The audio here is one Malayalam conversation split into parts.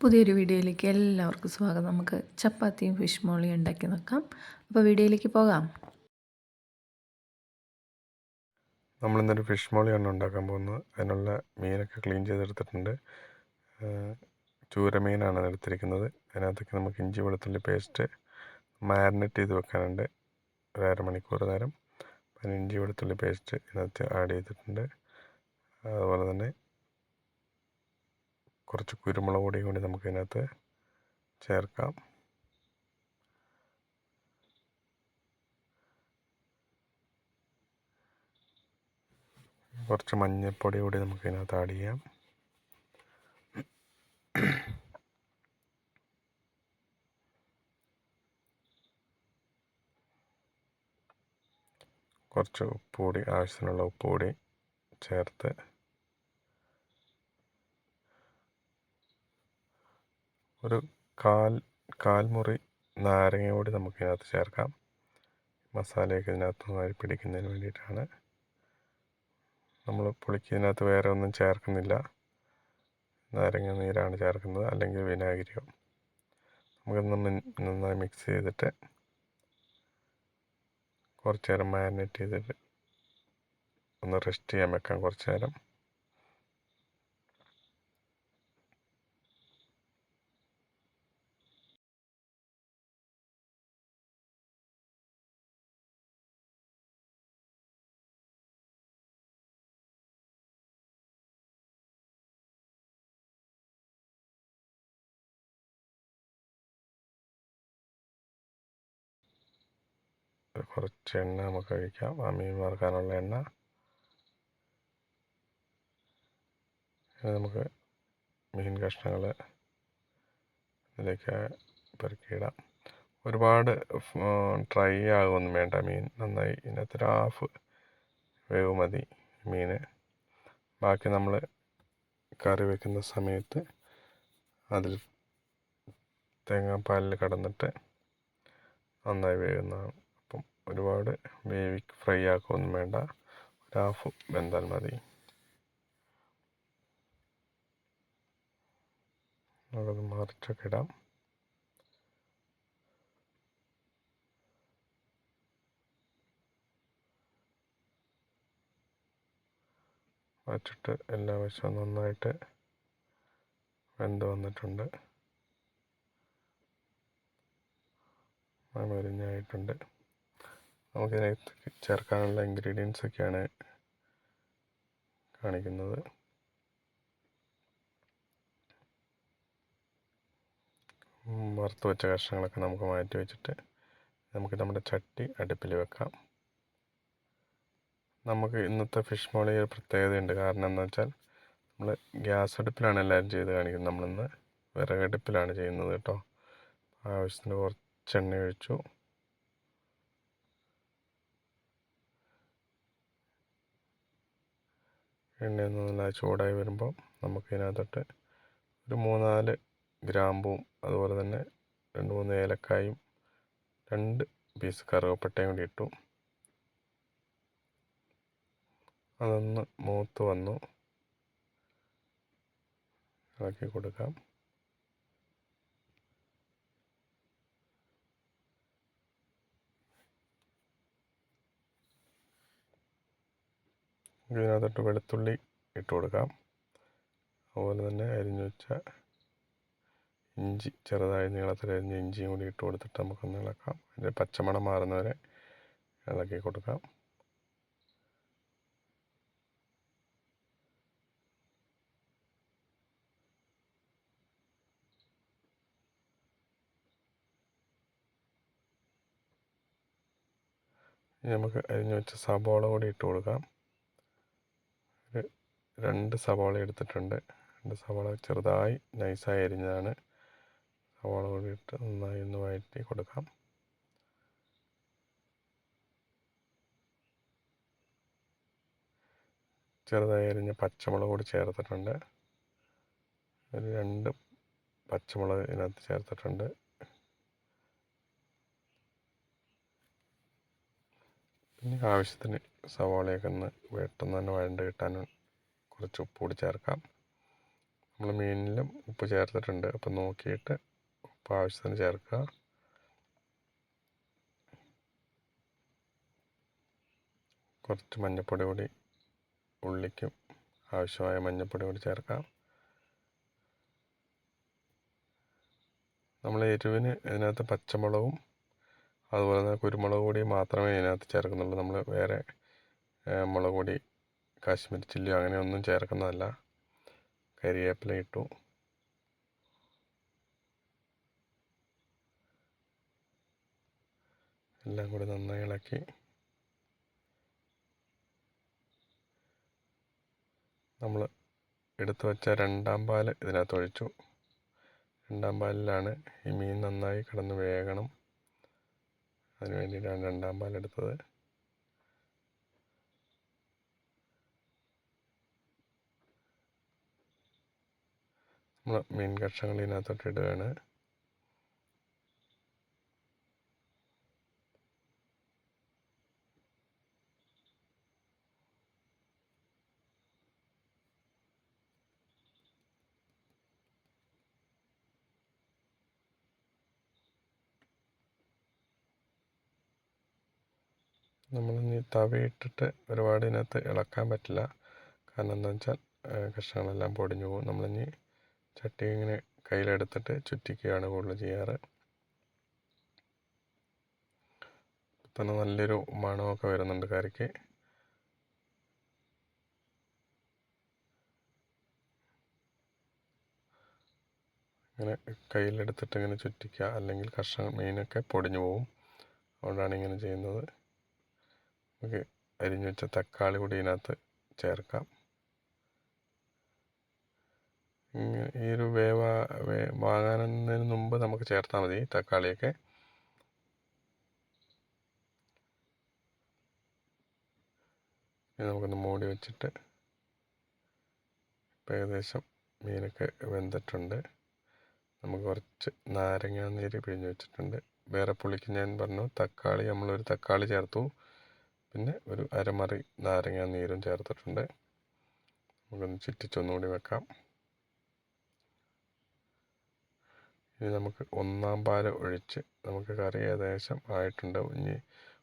പുതിയൊരു വീഡിയോയിലേക്ക് എല്ലാവർക്കും സ്വാഗതം. നമുക്ക് ചപ്പാത്തിയും ഫിഷ് മോളിയും ഉണ്ടാക്കി നോക്കാം. അപ്പോൾ വീഡിയോയിലേക്ക് പോകാം. നമ്മളിന്നൊരു ഫിഷ് മോളിയാണ് ഉണ്ടാക്കാൻ പോകുന്നത്. അതിനുള്ള മീനൊക്കെ ക്ലീൻ ചെയ്തെടുത്തിട്ടുണ്ട്. ചൂരമീനാണ് എടുത്തിരിക്കുന്നത്. അതിനകത്തേക്ക് നമുക്ക് ഇഞ്ചി വെളുത്തുള്ളി പേസ്റ്റ് മാരിനേറ്റ് ചെയ്ത് വെക്കാനുണ്ട്. ഒരു അരമണിക്കൂർ നേരം. അതിന് ഇഞ്ചി വെളുത്തുള്ളി പേസ്റ്റ് ഇതിനകത്ത് ആഡ് ചെയ്തിട്ടുണ്ട്. അതുപോലെ തന്നെ കുറച്ച് കുരുമുളക് പൊടിയും കൂടി നമുക്കതിനകത്ത് ചേർക്കാം. കുറച്ച് മഞ്ഞൾപ്പൊടി കൂടി നമുക്കതിനകത്ത് ആഡ് ചെയ്യാം. കുറച്ച് ഉപ്പ് കൂടി ആവശ്യത്തിനുള്ള ഉപ്പ് കൂടി ചേർത്ത് ഒരു കാൽ കാൽമുറി നാരങ്ങ കൂടി നമുക്ക് ഇതിനകത്ത് ചേർക്കാം. മസാലയൊക്കെ ഇതിനകത്ത് നന്നായി പിടിക്കുന്നതിന് വേണ്ടിയിട്ടാണ്. നമ്മൾ പുളിക്ക് ഇതിനകത്ത് വേറെ ഒന്നും ചേർക്കുന്നില്ല. നാരങ്ങ നീരാണ് ചേർക്കുന്നത് അല്ലെങ്കിൽ വിനാഗിരിയോ. നമുക്കൊന്ന് നന്നായി മിക്സ് ചെയ്തിട്ട് കുറച്ച് നേരം മാരിനേറ്റ് ചെയ്തിട്ട് ഒന്ന് റെസ്റ്റ് ചെയ്യാൻ വെക്കാം കുറച്ച് നേരം. കുറച്ച് എണ്ണ നമുക്ക് ഒഴിക്കാം. ആ മീൻ വറുക്കാനുള്ള എണ്ണ. നമുക്ക് മീൻ കഷ്ണങ്ങൾ ഇതിലേക്ക് പെറുക്കിയിടാം. ഒരുപാട് ഡ്രൈ ആകുമൊന്നും വേണ്ട മീൻ. നന്നായി ഇതിനകത്തൊരു ഹാഫ് വേവ് മതി മീൻ. ബാക്കി നമ്മൾ കറി വെക്കുന്ന സമയത്ത് അതിൽ തേങ്ങാപ്പാലിൽ കടന്നിട്ട് നന്നായി വേകുന്നതാണ് അപ്പം ഒരുപാട് വേവി ഫ്രൈ ആക്കുകയൊന്നും വേണ്ട. ഒരു ഹാഫ് വെന്താൽ മതി. നമുക്കത് മറിച്ചൊക്കെ ഇടാം. വച്ചിട്ട് എല്ലാ വശവും നന്നായിട്ട് വെന്ത് വന്നിട്ടുണ്ട്. മരിഞ്ഞായിട്ടുണ്ട്. നമുക്കിതിനകത്ത് ചേർക്കാനുള്ള ഇൻഗ്രീഡിയൻസ് ഒക്കെയാണ് കാണിക്കുന്നത്. വറുത്ത് വെച്ച കഷ്ണങ്ങളൊക്കെ നമുക്ക് മാറ്റി വെച്ചിട്ട് നമുക്ക് നമ്മുടെ ചട്ടി അടുപ്പിൽ വെക്കാം. നമുക്ക് ഇന്നത്തെ ഫിഷ് മോളി ഒരു പ്രത്യേകതയുണ്ട്. കാരണം എന്താ വെച്ചാൽ നമ്മൾ ഗ്യാസ് അടുപ്പിലാണ് എല്ലാവരും ചെയ്ത് കാണിക്കുന്നത്. നമ്മളിന്ന് വിറകടുപ്പിലാണ് ചെയ്യുന്നത് കേട്ടോ. ആവശ്യത്തിന് കുറച്ച് എണ്ണ ഒഴിച്ചു. എണ്ണ ഒന്ന് നല്ല ചൂടായി വരുമ്പോൾ നമുക്ക് ഇതിനകത്തോട്ട് ഒരു മൂന്നാൽ ഗ്രാമ്പും അതുപോലെ തന്നെ രണ്ട് മൂന്ന് ഏലക്കായും രണ്ട് പീസ് കറുവപ്പട്ടയും കൂടി ഇട്ടു. അതൊന്ന് മൂത്ത് വന്നു. ഇളക്കി കൊടുക്കാം. ഇതിനകത്തോട്ട് വെളുത്തുള്ളി ഇട്ട് കൊടുക്കാം. അതുപോലെ തന്നെ അരിഞ്ഞു വെച്ച ഇഞ്ചി ചെറുതായി നീളത്തിൽ അരിഞ്ഞ ഇഞ്ചിയും കൂടി ഇട്ട് കൊടുത്തിട്ട് നമുക്കൊന്ന് ഇളക്കാം. അതിന്റെ പച്ചമണം മാറുന്നവരെ ഇളക്കി കൊടുക്കാം. നമുക്ക് അരിഞ്ഞു വെച്ച സബോള കൂടി ഇട്ട് കൊടുക്കാം. രണ്ട് സവാള എടുത്തിട്ടുണ്ട്. രണ്ട് സവാള ചെറുതായി നൈസായി അരിഞ്ഞതാണ്. സവാള കൂടി ഇട്ട് നന്നായി ഒന്ന് വഴറ്റി കൊടുക്കാം. ചെറുതായി അരിഞ്ഞ പച്ചമുളക് കൂടി ചേർത്തിട്ടുണ്ട്. ഒരു രണ്ട് പച്ചമുളക് ഇതിനകത്ത് ചേർത്തിട്ടുണ്ട്. പിന്നെ ആവശ്യത്തിന് സവാളയൊക്കെ ഒന്ന് പെട്ടെന്ന് തന്നെ വഴണ്ട് കിട്ടാൻ കുറച്ച് ഉപ്പ് കൂടി ചേർക്കാം. നമ്മൾ മീനിലും ഉപ്പ് ചേർത്തിട്ടുണ്ട്. അപ്പം നോക്കിയിട്ട് ഉപ്പ് ആവശ്യത്തിന് ചേർക്കുക. കുറച്ച് മഞ്ഞൾപ്പൊടി കൂടി ഉള്ളിക്കും ആവശ്യമായ മഞ്ഞൾപ്പൊടി കൂടി ചേർക്കാം. നമ്മൾ എരിവിന് ഇതിനകത്ത് പച്ചമുളകും അതുപോലെ തന്നെ കുരുമുളക് പൊടി മാത്രമേ ഇതിനകത്ത് ചേർക്കുന്നുള്ളൂ. നമ്മൾ വേറെ മുളക് പൊടി കാശ്മീരി ചില്ലി അങ്ങനെ ഒന്നും ചേർക്കുന്നതല്ല. കരിവേപ്പില ഇട്ടു. എല്ലാം കൂടി നന്നായി ഇളക്കി. നമ്മൾ എടുത്തു വെച്ച രണ്ടാം പാൽ ഇതിനകത്ത് ഒഴിച്ചു. രണ്ടാം പാലിലാണ് ഈ മീൻ നന്നായി കിടന്ന് വേകണം. അതിന് വേണ്ടിയിട്ടാണ് രണ്ടാം പാൽ എടുത്തത് നമ്മൾ മീൻ കഷ്ണങ്ങൾ ഇതിനകത്തോട്ട് ഇടുകയാണ് നമ്മളിനി തവയിട്ടിട്ട് ഒരുപാട് ഇതിനകത്ത് ഇളക്കാൻ പറ്റില്ല. കാരണം എന്താണെന്ന് വെച്ചാൽ കഷ്ണങ്ങളെല്ലാം പൊടിഞ്ഞു പോകും. നമ്മളിനി ചട്ടി ഇങ്ങനെ കയ്യിലെടുത്തിട്ട് ചുറ്റിക്കുകയാണ് കൂടുതൽ ചെയ്യാറ്. തന്നെ നല്ലൊരു മണമൊക്കെ വരുന്നുണ്ട് കറിക്ക്. ഇങ്ങനെ കയ്യിലെടുത്തിട്ട് ഇങ്ങനെ ചുറ്റിക്കുക അല്ലെങ്കിൽ കഷ്ണം മീനൊക്കെ പൊടിഞ്ഞു പോകും അതുകൊണ്ടാണ് ഇങ്ങനെ ചെയ്യുന്നത്. നമുക്ക് അരിഞ്ഞു വെച്ച തക്കാളി കൂടി ഇതിനകത്ത് ചേർക്കാം. ഈ ഒരു വേവ വാങ്ങാനതിന് മുമ്പ് നമുക്ക് ചേർത്താൽ മതി തക്കാളിയൊക്കെ. നമുക്കൊന്ന് മൂടി വെച്ചിട്ട് ഇപ്പം ഏകദേശം മീനൊക്കെ വെന്തിട്ടുണ്ട്. നമുക്ക് കുറച്ച് നാരങ്ങ നീര് പിഴിഞ്ഞ് വെച്ചിട്ടുണ്ട്. വേറെ പുളിക്ക് ഞാൻ പറഞ്ഞു തക്കാളി നമ്മളൊരു തക്കാളി ചേർത്തു. പിന്നെ ഒരു അരമറി നാരങ്ങ നീരും ചേർത്തിട്ടുണ്ട്. നമുക്കൊന്ന് ചുറ്റിച്ചൊന്നുകൂടി വെക്കാം. ഇനി നമുക്ക് ഒന്നാം പാൽ ഒഴിച്ച് നമുക്ക് കറി ഏകദേശം ആയിട്ടുണ്ടാവും. ഇനി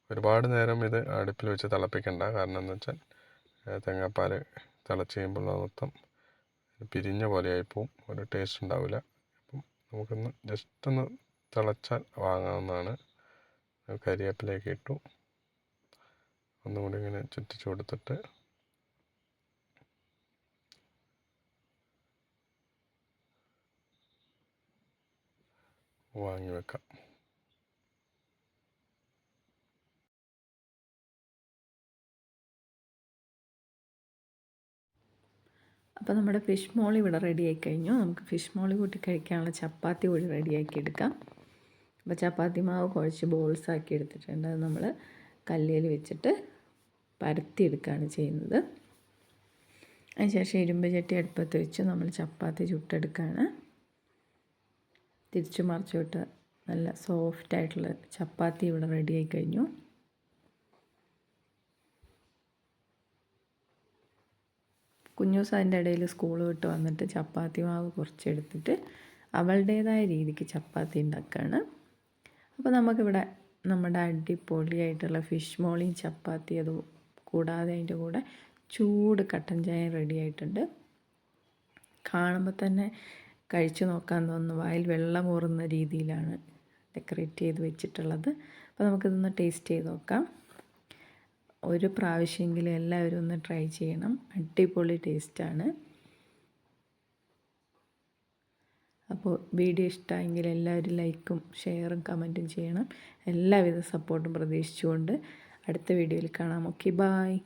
ഒരുപാട് നേരം ഇത് അടുപ്പിൽ വെച്ച് തിളപ്പിക്കണ്ട. കാരണം എന്ന് വെച്ചാൽ തേങ്ങാപ്പാൽ തിളച്ച് കഴിയുമ്പോൾ മൊത്തം പിരിഞ്ഞ പോലെ ആയിപ്പോവും ഒരു ടേസ്റ്റ് ഉണ്ടാവില്ല. അപ്പം നമുക്കൊന്ന് ജസ്റ്റ് ഒന്ന് തിളച്ചാൽ വാങ്ങാവുന്നതാണ്. കരിവേപ്പിലേക്ക് ഇട്ടു. ഒന്നുകൂടി ഇങ്ങനെ ചുറ്റിച്ചു കൊടുത്തിട്ട് വാങ്ങി വെക്കാം. അപ്പോൾ നമ്മുടെ ഫിഷ് മോൾ ഇവിടെ റെഡിയായി കഴിഞ്ഞു. നമുക്ക് ഫിഷ് മോൾ കൂട്ടി കഴിക്കാനുള്ള ചപ്പാത്തി കൂടി റെഡിയാക്കി എടുക്കാം. അപ്പോൾ ചപ്പാത്തി മാവ് കുഴച്ച് ബോൾസ് ആക്കി എടുത്തിട്ടുണ്ട്. അത് നമ്മൾ കല്ലിൽ വെച്ചിട്ട് പരത്തിയെടുക്കുകയാണ് ചെയ്യുന്നത്. അതിനുശേഷം ഇരുമ്പ് ചട്ടി അടുപ്പത്ത് വെച്ച് നമ്മൾ ചപ്പാത്തി ചുട്ടെടുക്കുകയാണ്. തിരിച്ചു മറിച്ചോട്ട് നല്ല സോഫ്റ്റ് ആയിട്ടുള്ള ചപ്പാത്തി ഇവിടെ റെഡിയായി കഴിഞ്ഞു. കുഞ്ഞൂസ് അതിന്റെ ഇടയിൽ സ്കൂൾ വിട്ട് വന്നിട്ട് ചപ്പാത്തി മാവ് കുറച്ചെടുത്തിട്ട് അവളുടേതായ രീതിക്ക് ചപ്പാത്തി ഉണ്ടാക്കുകയാണ് അപ്പോൾ നമുക്കിവിടെ നമ്മുടെ അടിപൊളിയായിട്ടുള്ള ഫിഷ് മോളിയും ചപ്പാത്തി അത് കൂടാതെ അതിന്റെ കൂടെ ചൂട് കട്ടൻ ചായ റെഡി ആയിട്ടുണ്ട്. കാണുമ്പോൾ തന്നെ കഴിച്ചു നോക്കാൻ തോന്നുന്നു. വായിൽ വെള്ളം ഊറുന്ന രീതിയിലാണ് ഡെക്കറേറ്റ് ചെയ്ത് വെച്ചിട്ടുള്ളത്. അപ്പോൾ നമുക്കിതൊന്ന് ടേസ്റ്റ് ചെയ്ത് നോക്കാം. ഒരു പ്രാവശ്യമെങ്കിലും എല്ലാവരും ഒന്ന് ട്രൈ ചെയ്യണം. അടിപൊളി ടേസ്റ്റാണ് അപ്പോൾ വീഡിയോ ഇഷ്ടമായെങ്കിൽ എല്ലാവരും ലൈക്കും ഷെയറും കമന്റും ചെയ്യണം. എല്ലാവിധ സപ്പോർട്ടും പ്രതീക്ഷിച്ചുകൊണ്ട് അടുത്ത വീഡിയോയിൽ കാണാം. Okay bye